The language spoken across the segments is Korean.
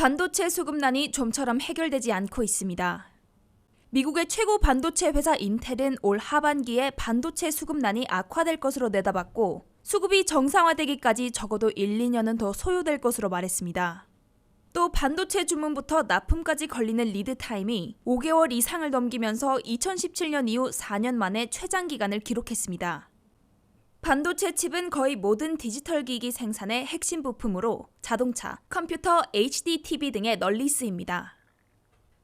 반도체 수급난이 좀처럼 해결되지 않고 있습니다. 미국의 최고 반도체 회사 인텔은 올 하반기에 반도체 수급난이 악화될 것으로 내다봤고 수급이 정상화되기까지 적어도 1, 2년은 더 소요될 것으로 말했습니다. 또 반도체 주문부터 납품까지 걸리는 리드 타임이 5개월 이상을 넘기면서 2017년 이후 4년 만에 최장 기간을 기록했습니다. 반도체 칩은 거의 모든 디지털 기기 생산의 핵심 부품으로 자동차, 컴퓨터, HD TV 등에 널리 쓰입니다.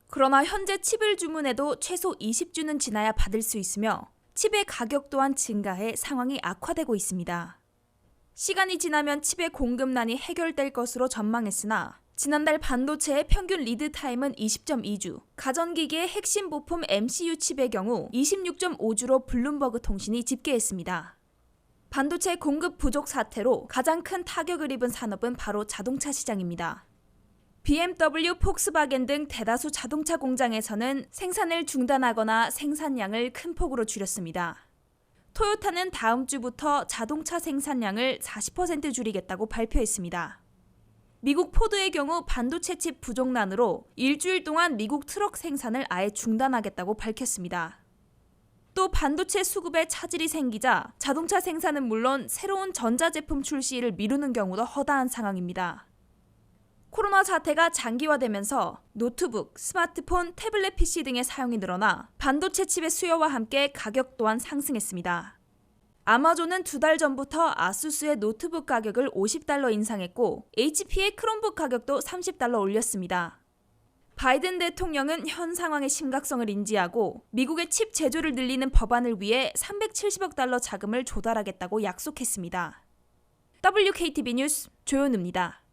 그러나 현재 칩을 주문해도 최소 20주는 지나야 받을 수 있으며 칩의 가격 또한 증가해 상황이 악화되고 있습니다. 시간이 지나면 칩의 공급난이 해결될 것으로 전망했으나 지난달 반도체의 평균 리드 타임은 20.2주, 가전기기의 핵심 부품 MCU 칩의 경우 26.5주로 블룸버그 통신이 집계했습니다. 반도체 공급 부족 사태로 가장 큰 타격을 입은 산업은 바로 자동차 시장입니다. BMW, 폭스바겐 등 대다수 자동차 공장에서는 생산을 중단하거나 생산량을 큰 폭으로 줄였습니다. 토요타는 다음 주부터 자동차 생산량을 40% 줄이겠다고 발표했습니다. 미국 포드의 경우 반도체 칩 부족난으로 일주일 동안 미국 트럭 생산을 아예 중단하겠다고 밝혔습니다. 또 반도체 수급에 차질이 생기자 자동차 생산은 물론 새로운 전자제품 출시를 미루는 경우도 허다한 상황입니다. 코로나 사태가 장기화되면서 노트북, 스마트폰, 태블릿 PC 등의 사용이 늘어나 반도체 칩의 수요와 함께 가격 또한 상승했습니다. 아마존은 두 달 전부터 아수스의 노트북 가격을 50달러 인상했고 HP의 크롬북 가격도 30달러 올렸습니다. 바이든 대통령은 현 상황의 심각성을 인지하고 미국의 칩 제조를 늘리는 법안을 위해 370억 달러 자금을 조달하겠다고 약속했습니다. WKTV 뉴스 조현우입니다.